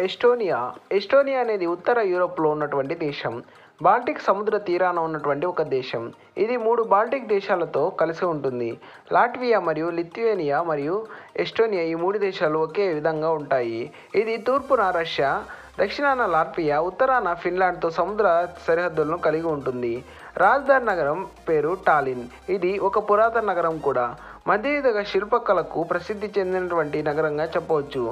Estonia. Estonia అనేది ఉత్తర యూరోప్లో ఉన్నటువంటి దేశం. బాల్టిక్ సముద్ర తీరాన ఉన్నటువంటి ఒక దేశం. ఇది మూడు బాల్టిక్ దేశాలతో కలిసి ఉంటుంది. లాట్వియా మరియు లిథువేనియా మరియు ఎస్టోనియా ఈ మూడు దేశాలు ఒకే విధంగా ఉంటాయి. ఇది తూర్పున రష్యా దక్షిణాన లాట్వియా ఉత్తరాన ఫిన్లాండ్తో సముద్ర సరిహద్దులను కలిగి ఉంటుంది. రాజధాని నగరం పేరు టాలిన్. ఇది ఒక పురాతన నగరం కూడా. మధ్యయుగ శిల్పకళకు ప్రసిద్ధి చెందినటువంటి నగరంగా చెప్పవచ్చు.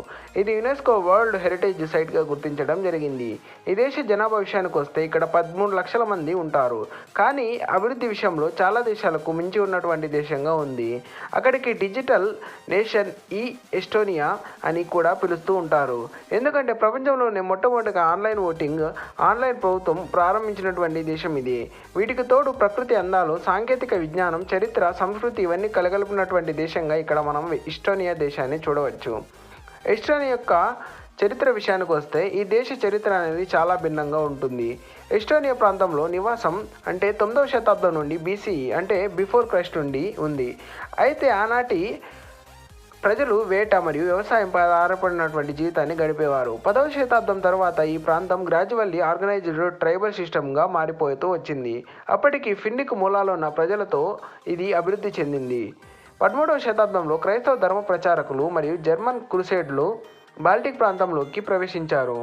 ఇది యునెస్కో వరల్డ్ హెరిటేజ్ సైట్గా గుర్తించడం జరిగింది. ఈ దేశ జనాభా విషయానికి వస్తే ఇక్కడ పదమూడు లక్షల మంది ఉంటారు. కానీ అభివృద్ధి విషయంలో చాలా దేశాలకు మించి ఉన్నటువంటి దేశంగా ఉంది. అక్కడికి డిజిటల్ నేషన్ ఈ ఎస్టోనియా అని కూడా పిలుస్తూ ఉంటారు. ఎందుకంటే ప్రపంచంలోనే మొట్టమొదటిగా ఆన్లైన్ ఓటింగ్ ఆన్లైన్ ప్రభుత్వం ప్రారంభించినటువంటి దేశం ఇది. వీటికి తోడు ప్రకృతి అందాలు సాంకేతిక విజ్ఞానం చరిత్ర సంస్కృతి ఇవన్నీ ఉన్నటువంటి దేశంగా ఇక్కడ మనం ఇస్టోనియా దేశాన్ని చూడవచ్చు. ఎస్టోనియా యొక్క చరిత్ర విషయానికి వస్తే ఈ దేశ చరిత్ర అనేది చాలా భిన్నంగా ఉంటుంది. ఎస్టోనియా ప్రాంతంలో నివాసం అంటే తొమ్మిదవ శతాబ్దం నుండి బీసీఈ అంటే బిఫోర్ క్రైస్ట్ నుండి ఉంది. అయితే ఆనాటి ప్రజలు వేట మరియు వ్యవసాయంపై ఆధారపడినటువంటి జీవితాన్ని గడిపేవారు. పదవ శతాబ్దం తర్వాత ఈ ప్రాంతం గ్రాడ్యువల్లీ ఆర్గనైజ్డ్ ట్రైబల్ సిస్టమ్గా మారిపోతూ వచ్చింది. అప్పటికి ఫిన్నిక్ మూలాలు ఉన్న ప్రజలతో ఇది అభివృద్ధి చెందింది. పదమూడవ శతాబ్దంలో క్రైస్తవ ధర్మ ప్రచారకులు మరియు జర్మన్ క్రూసేడ్లు బాల్టిక్ ప్రాంతంలోకి ప్రవేశించారు.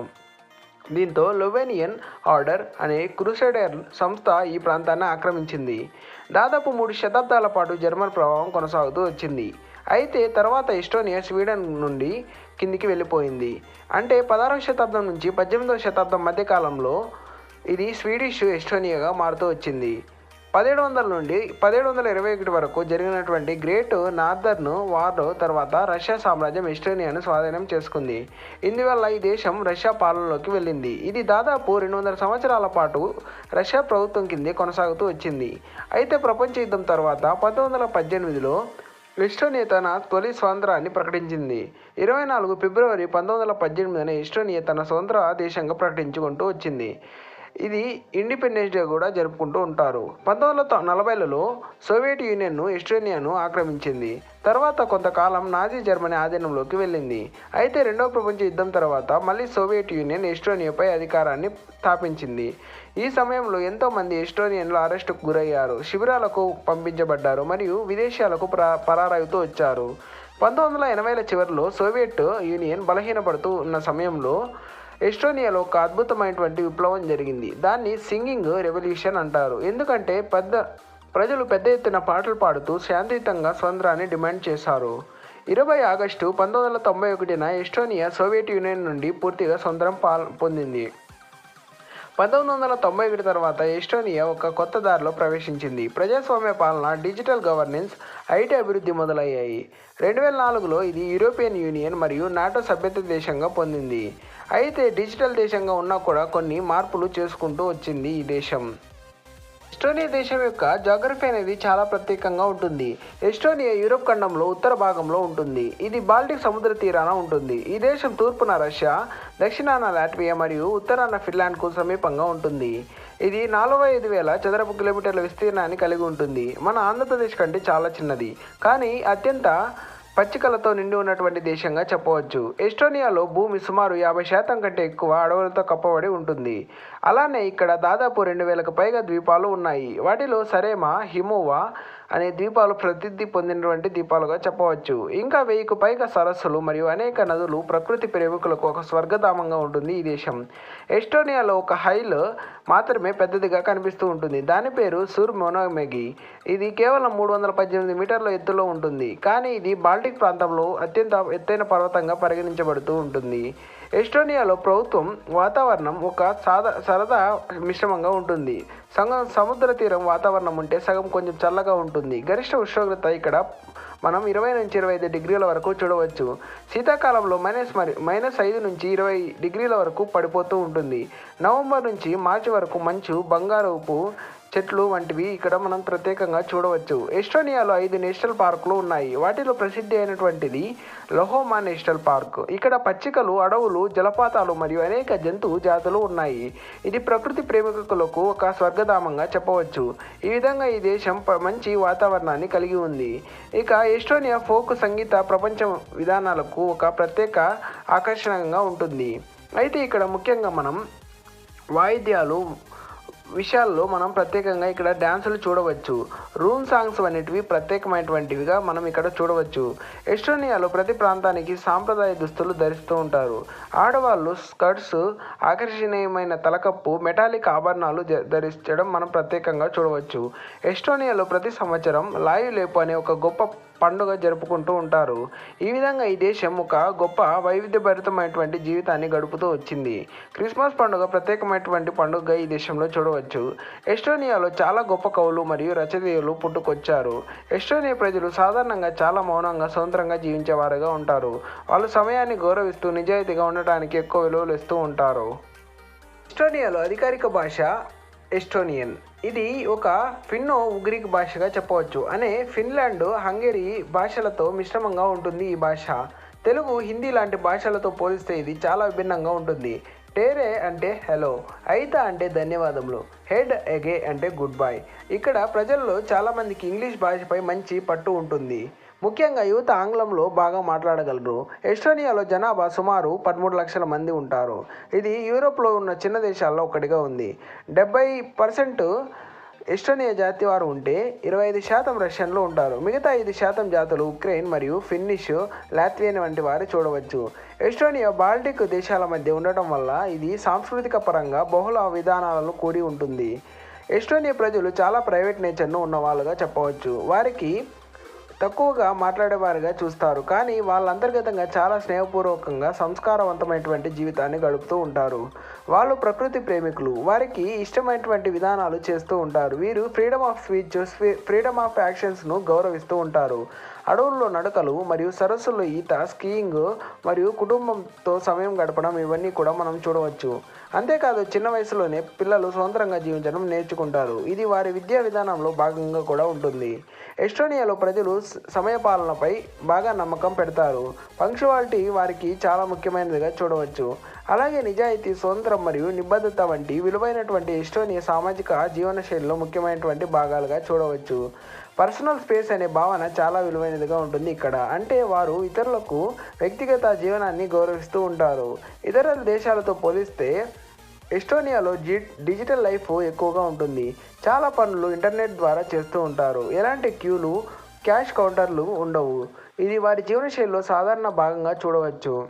దీంతో లొవేనియన్ ఆర్డర్ అనే క్రూసైడర్ సంస్థ ఈ ప్రాంతాన్ని ఆక్రమించింది. దాదాపు మూడు శతాబ్దాల పాటు జర్మన్ ప్రభావం కొనసాగుతూ వచ్చింది. అయితే తర్వాత ఎస్టోనియా స్వీడన్ నుండి కిందికి వెళ్ళిపోయింది. అంటే పదహారవ శతాబ్దం నుంచి పద్దెనిమిదవ శతాబ్దం మధ్యకాలంలో ఇది స్వీడిష్ ఎస్టోనియాగా మారుతూ వచ్చింది. పదిహేడు వందల నుండి పదిహేడు వందల ఇరవై ఒకటి వరకు జరిగినటువంటి గ్రేట్ నార్దర్న్ వార్ తర్వాత రష్యా సామ్రాజ్యం ఎస్టోనియాను స్వాధీనం చేసుకుంది. ఇందువల్ల ఈ దేశం రష్యా పాలనలోకి వెళ్ళింది. ఇది దాదాపు రెండు వందల సంవత్సరాల పాటు రష్యా ప్రభుత్వం కిందే కొనసాగుతూ వచ్చింది. అయితే ప్రపంచ యుద్ధం తర్వాత పంతొమ్మిది వందల పద్దెనిమిదిలో ఎస్టోనియా తన తొలి స్వాతంత్రాన్ని ప్రకటించింది. ఇరవై నాలుగు ఫిబ్రవరి పంతొమ్మిది వందల పద్దెనిమిదిన ఎస్టోనియా తన స్వతంత్ర దేశంగా ప్రకటించుకుంటూ వచ్చింది. ఇది ఇండిపెండెన్స్ డే కూడా జరుపుకుంటూ ఉంటారు. పంతొమ్మిది వందల నలభైలలో సోవియట్ యూనియన్ను ఎస్టోనియాను ఆక్రమించింది. తర్వాత కొంతకాలం నాజీ జర్మనీ ఆధీనంలోకి వెళ్ళింది. అయితే రెండవ ప్రపంచ యుద్ధం తర్వాత మళ్ళీ సోవియట్ యూనియన్ ఎస్టోనియాపై అధికారాన్ని స్థాపించింది. ఈ సమయంలో ఎంతోమంది ఎస్టోనియన్లు అరెస్టుకు గురయ్యారు. శిబిరాలకు పంపించబడ్డారు మరియు విదేశాలకు పరారవుతూ వచ్చారు. పంతొమ్మిది వందల ఎనభైల చివరిలో సోవియట్ యూనియన్ బలహీనపడుతూ ఉన్న సమయంలో ఎస్టోనియాలో ఒక అద్భుతమైనటువంటి విప్లవం జరిగింది. దాన్ని సింగింగ్ రెవల్యూషన్ అంటారు. ఎందుకంటే పెద్ద ప్రజలు పెద్ద ఎత్తున పాటలు పాడుతూ శాంతియుతంగా స్వతంత్రాన్ని డిమాండ్ చేశారు. ఇరవై ఆగస్టు పంతొమ్మిది వందల తొంభై ఒకటిన ఎస్టోనియా సోవియట్ యూనియన్ నుండి పూర్తిగా స్వతంత్రం పాల్ పొందింది. పంతొమ్మిది వందల తొంభై ఒకటి తర్వాత ఎస్టోనియా ఒక కొత్త దారిలో ప్రవేశించింది. ప్రజాస్వామ్య పాలన డిజిటల్ గవర్నెన్స్ ఐటీ అభివృద్ధి మొదలయ్యాయి. రెండు వేల నాలుగులో ఇది యూరోపియన్ యూనియన్ మరియు నాటో సభ్యత దేశంగా పొందింది. అయితే డిజిటల్ దేశంగా ఉన్నా కూడా కొన్ని మార్పులు చేసుకుంటూ వచ్చింది ఈ దేశం. ఎస్టోనియా దేశం యొక్క జాగ్రఫీ అనేది చాలా ప్రత్యేకంగా ఉంటుంది. ఎస్టోనియా యూరోప్ ఖండంలో ఉత్తర భాగంలో ఉంటుంది. ఇది బాల్టిక్ సముద్ర తీరాన ఉంటుంది. ఈ దేశం తూర్పున రష్యా దక్షిణాన లాట్వియా మరియు ఉత్తరాన ఫిన్లాండ్కు సమీపంగా ఉంటుంది. ఇది నలభై ఐదు వేల చదరపు కిలోమీటర్ల విస్తీర్ణాన్ని కలిగి ఉంటుంది. మన ఆంధ్రప్రదేశ్ కంటే చాలా చిన్నది. కానీ అత్యంత పచ్చికలతో నిండి ఉన్నటువంటి దేశంగా చెప్పవచ్చు. ఎస్టోనియాలో భూమి సుమారు యాభై శాతం కంటే ఎక్కువ అడవులతో కప్పబడి ఉంటుంది. అలానే ఇక్కడ దాదాపు రెండు వేలకు పైగా ద్వీపాలు ఉన్నాయి. వాటిలో సరేమా హిమోవా అనే ద్వీపాలు ప్రసిద్ధి పొందినటువంటి ద్వీపాలుగా చెప్పవచ్చు. ఇంకా వెయ్యికి పైగా సరస్సులు మరియు అనేక నదులు ప్రకృతి ప్రేమికులకు ఒక స్వర్గధామంగా ఉంటుంది ఈ దేశం. ఎస్టోనియాలో ఒక హైల్ మాత్రమే పెద్దదిగా కనిపిస్తూ ఉంటుంది. దాని పేరు సూర్ మొనోమెగి. ఇది కేవలం మూడు వందల పద్దెనిమిది మీటర్ల ఎత్తులో ఉంటుంది. కానీ ఇది బాల్టిక్ ప్రాంతంలో అత్యంత ఎత్తైన పర్వతంగా పరిగణించబడుతూ ఉంటుంది. ఎస్టోనియాలో ప్రభుత్వం వాతావరణం ఒక సాదా సరదా మిశ్రమంగా ఉంటుంది. సగం సముద్ర తీరం వాతావరణం ఉంటే సగం కొంచెం చల్లగా ఉంటుంది. గరిష్ట ఉష్ణోగ్రత ఇక్కడ మనం ఇరవై నుంచి ఇరవై ఐదు డిగ్రీల వరకు చూడవచ్చు. శీతాకాలంలో మైనస్ మరి మైనస్ ఐదు నుంచి ఇరవై డిగ్రీల వరకు పడిపోతూ ఉంటుంది. నవంబర్ నుంచి మార్చి వరకు మంచు బంగారపు చెట్లు వంటివి ఇక్కడ మనం ప్రత్యేకంగా చూడవచ్చు. ఎస్టోనియాలో ఐదు నేషనల్ పార్కులు ఉన్నాయి. వాటిలో ప్రసిద్ధి అయినటువంటిది లహోమా నేషనల్ పార్క్. ఇక్కడ పచ్చికలు అడవులు జలపాతాలు మరియు అనేక జంతు జాతులు ఉన్నాయి. ఇది ప్రకృతి ప్రేమికులకు ఒక స్వర్గధామంగా చెప్పవచ్చు. ఈ విధంగా ఈ దేశం ప- మంచి వాతావరణాన్ని కలిగి ఉంది. ఇక ఎస్టోనియా ఫోక్ సంగీత ప్రపంచ విధానాలకు ఒక ప్రత్యేక ఆకర్షణగా ఉంటుంది. అయితే ఇక్కడ ముఖ్యంగా మనం వాయిద్యాలు విషయాల్లో మనం ప్రత్యేకంగా ఇక్కడ డ్యాన్సులు చూడవచ్చు. రూమ్ సాంగ్స్ అనేటివి ప్రత్యేకమైనటువంటివిగా మనం ఇక్కడ చూడవచ్చు. ఎస్టోనియాలో ప్రతి ప్రాంతానికి సాంప్రదాయ దుస్తులు ధరిస్తూ ఉంటారు. ఆడవాళ్ళు స్కర్ట్స్ ఆకర్షణీయమైన తలకప్పు మెటాలిక్ ఆభరణాలు ధరించడం మనం ప్రత్యేకంగా చూడవచ్చు. ఎస్టోనియాలో ప్రతి సంవత్సరం లాయు లేపు అనే ఒక గొప్ప పండుగ జరుపుకుంటూ ఉంటారు. ఈ విధంగా ఈ దేశం ఒక గొప్ప వైవిధ్యభరితమైనటువంటి జీవితాన్ని గడుపుతూ వచ్చింది. క్రిస్మస్ పండుగ ప్రత్యేకమైనటువంటి పండుగ ఈ దేశంలో చూడవచ్చు. ఎస్టోనియాలో చాలా గొప్ప కవులు మరియు రచయితలు పుట్టుకొచ్చారు. ఎస్టోనియా ప్రజలు సాధారణంగా చాలా మౌనంగా స్వతంత్రంగా జీవించేవారుగా ఉంటారు. వాళ్ళు సమయాన్ని గౌరవిస్తూ నిజాయితీగా ఉండటానికి ఎక్కువ విలువలు ఇస్తూ ఉంటారు. ఎస్టోనియాలో అధికారిక భాష ఎస్టోనియన్. ఇది ఒక ఫిన్నో ఉగ్రీక్ భాషగా చెప్పవచ్చు. అనే ఫిన్లాండ్ హంగేరీ భాషలతో మిశ్రమంగా ఉంటుంది ఈ భాష. తెలుగు హిందీ లాంటి భాషలతో పోలిస్తే ఇది చాలా విభిన్నంగా ఉంటుంది. టేరే అంటే హలో అయితా అంటే ధన్యవాదములు హెడ్ ఎగే అంటే గుడ్ బై ఇక్కడ ప్రజల్లో చాలామందికి ఇంగ్లీష్ భాషపై మంచి పట్టు ఉంటుంది. ముఖ్యంగా యువత ఆంగ్లంలో బాగా మాట్లాడగలరు. ఎస్టోనియాలో జనాభా సుమారు పదమూడు లక్షల మంది ఉంటారు. ఇది యూరోప్లో ఉన్న చిన్న దేశాల్లో ఒకటిగా ఉంది. డెబ్బై పర్సెంట్ ఎస్టోనియా జాతి వారు ఉంటే ఇరవై ఐదు శాతం రష్యన్లు ఉంటారు. మిగతా ఐదు శాతం జాతులు ఉక్రెయిన్ మరియు ఫిన్నిష్ లాత్వియన్ వంటి వారు చూడవచ్చు. ఎస్టోనియా బాల్టిక్ దేశాల మధ్య ఉండటం వల్ల ఇది సాంస్కృతిక పరంగా బహుళ విధానాలను కూడి ఉంటుంది. ఎస్టోనియా ప్రజలు చాలా ప్రైవేట్ నేచర్ను ఉన్నవాళ్ళుగా చెప్పవచ్చు. వారికి తక్కువగా మాట్లాడేవారిగా చూస్తారు. కానీ వాళ్ళ అంతర్గతంగా చాలా స్నేహపూర్వకంగా సంస్కారవంతమైనటువంటి జీవితాన్ని గడుపుతూ ఉంటారు. వాళ్ళు ప్రకృతి ప్రేమికులు. వారికి ఇష్టమైనటువంటి విధానాలు చేస్తూ ఉంటారు. వీరు freedom of speech freedom of యాక్షన్స్ను గౌరవిస్తూ ఉంటారు. అడవుల్లో నడకలు మరియు సరస్సుల్లో ఈత స్కీయింగ్ మరియు కుటుంబంతో సమయం గడపడం ఇవన్నీ కూడా మనం చూడవచ్చు. అంతేకాదు చిన్న వయసులోనే పిల్లలు స్వతంత్రంగా జీవించడం నేర్చుకుంటారు. ఇది వారి విద్యా విధానంలో భాగంగా కూడా ఉంటుంది. ఎస్టోనియాలో ప్రజలు సమయపాలనపై బాగా నమ్మకం పెడతారు. పంక్చువాలిటీ వారికి చాలా ముఖ్యమైనదిగా చూడవచ్చు. అలాగే నిజాయితీ స్వతంత్రం మరియు నిబద్ధత వంటి విలువైనటువంటి ఎస్టోనియా సామాజిక జీవనశైలిలో ముఖ్యమైనటువంటి భాగాలుగా చూడవచ్చు. పర్సనల్ స్పేస్ అనే భావన చాలా విలువైనదిగా ఉంటుంది ఇక్కడ. అంటే వారు ఇతరులకు వ్యక్తిగత జీవనాన్ని గౌరవిస్తూ ఉంటారు. ఇతర దేశాలతో పోలిస్తే ఎస్టోనియాలో జి డిజిటల్ లైఫ్ ఎక్కువగా ఉంటుంది. చాలా పనులు ఇంటర్నెట్ ద్వారా చేస్తూ ఉంటారు. ఎలాంటి క్యూలు క్యాష్ కౌంటర్లు ఉండవు. ఇది వారి జీవనశైలిలో సాధారణ భాగంగా చూడవచ్చు.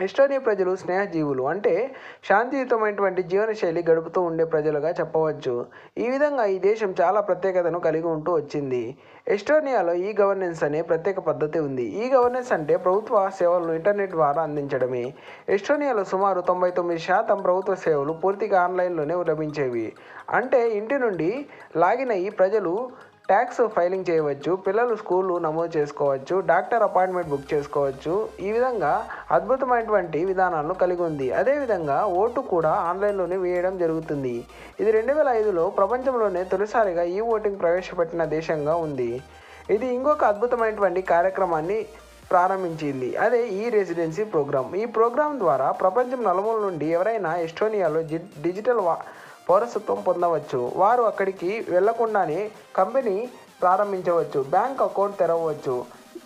ఎస్టోనియా ప్రజలు స్నేహజీవులు. అంటే శాంతియుతమైనటువంటి జీవనశైలి గడుపుతూ ఉండే ప్రజలుగా చెప్పవచ్చు. ఈ విధంగా ఈ దేశం చాలా ప్రత్యేకతను కలిగి ఉంటూ వచ్చింది. ఎస్టోనియాలో ఈ గవర్నెన్స్ అనే ప్రత్యేక పద్ధతి ఉంది. ఈ గవర్నెన్స్ అంటే ప్రభుత్వ సేవలను ఇంటర్నెట్ ద్వారా అందించడమే. ఎస్టోనియాలో సుమారు తొంభై తొమ్మిది శాతం ప్రభుత్వ సేవలు పూర్తిగా ఆన్లైన్లోనే లభించేవి. అంటే ఇంటి నుండి లాగిన్ ఈ ప్రజలు ట్యాక్స్ ఫైలింగ్ చేయవచ్చు పిల్లలు స్కూలు నమోదు చేసుకోవచ్చు డాక్టర్ అపాయింట్మెంట్ బుక్ చేసుకోవచ్చు. ఈ విధంగా అద్భుతమైనటువంటి విధానాలను కలిగి ఉంది. అదేవిధంగా ఓటు కూడా ఆన్లైన్లోనే వేయడం జరుగుతుంది. ఇది రెండు వేల ఐదులో ప్రపంచంలోనే తొలిసారిగా ఈ ఓటింగ్ ప్రవేశపెట్టిన దేశంగా ఉంది. ఇది ఇంకొక అద్భుతమైనటువంటి కార్యక్రమాన్ని ప్రారంభించింది. అదే ఈ రెసిడెన్సీ ప్రోగ్రామ్ ఈ ప్రోగ్రాం ద్వారా ప్రపంచం నలుమూల నుండి ఎవరైనా ఎస్టోనియాలో డిజిటల్ వా పౌరసత్వం పొందవచ్చు. వారు అక్కడికి వెళ్ళకుండానే కంపెనీ ప్రారంభించవచ్చు బ్యాంక్ అకౌంట్ తెరవవచ్చు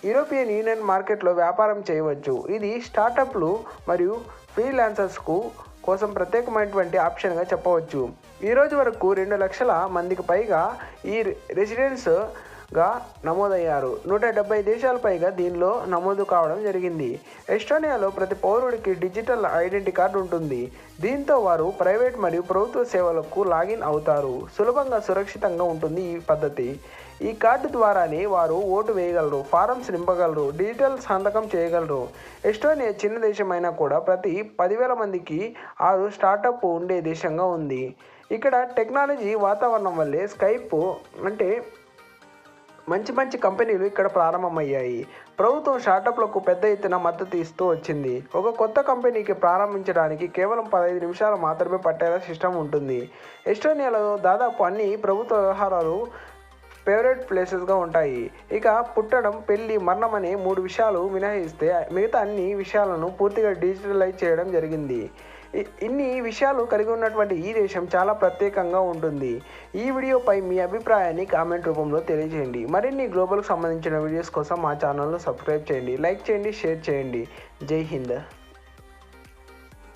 యూరోపియన్ యూనియన్ మార్కెట్లో వ్యాపారం చేయవచ్చు. ఇది స్టార్టప్లు మరియు ఫ్రీలాన్సర్స్కు కోసం ప్రత్యేకమైనటువంటి ఆప్షన్గా చెప్పవచ్చు. ఈరోజు వరకు రెండు లక్షల మందికి పైగా ఈ రెసిడెన్స్ గా నమోదయ్యారు. నూట డెబ్బై దేశాల పైగా దీనిలో నమోదు కావడం జరిగింది. ఎస్టోనియాలో ప్రతి పౌరుడికి డిజిటల్ ఐడెంటిటీ కార్డు ఉంటుంది. దీంతో వారు ప్రైవేట్ మరియు ప్రభుత్వ సేవలకు లాగిన్ అవుతారు. సులభంగా సురక్షితంగా ఉంటుంది ఈ పద్ధతి. ఈ కార్డు ద్వారానే వారు ఓటు వేయగలరు ఫారమ్స్ నింపగలరు డిజిటల్ సంతకం చేయగలరు. ఎస్టోనియా చిన్న దేశమైనా కూడా ప్రతి పదివేల మందికి ఆరు స్టార్టప్ ఉండే దేశంగా ఉంది. ఇక్కడ టెక్నాలజీ వాతావరణం వల్లే స్కైప్ అంటే మంచి మంచి కంపెనీలు ఇక్కడ ప్రారంభమయ్యాయి. ప్రభుత్వం స్టార్టప్లకు పెద్ద ఎత్తున మద్దతు ఇస్తూ వచ్చింది. ఒక కొత్త కంపెనీకి ప్రారంభించడానికి కేవలం పదహైదు నిమిషాలు మాత్రమే పట్టేలా సిస్టమ్ ఉంటుంది. ఎస్టోనియాలో దాదాపు అన్ని ప్రభుత్వ వ్యవహారాలు ఫేవరెట్ ప్లేసెస్గా ఉంటాయి. ఇక పుట్టడం పెళ్ళి మరణం అనే మూడు విషయాలు మినహాయిస్తే మిగతా అన్ని విషయాలను పూర్తిగా డిజిటలైజ్ చేయడం జరిగింది. ఇన్ని విషయాలు కలిగి ఉన్నటువంటి ఈ దేశం చాలా ప్రత్యేకంగా ఉంటుంది. ఈ వీడియోపై మీ అభిప్రాయాన్ని కామెంట్ రూపంలో తెలియజేయండి. మరిన్ని గ్లోబల్కి సంబంధించిన వీడియోస్ కోసం మా ఛానల్ను సబ్స్క్రైబ్ చేయండి లైక్ చేయండి షేర్ చేయండి. జై హింద్.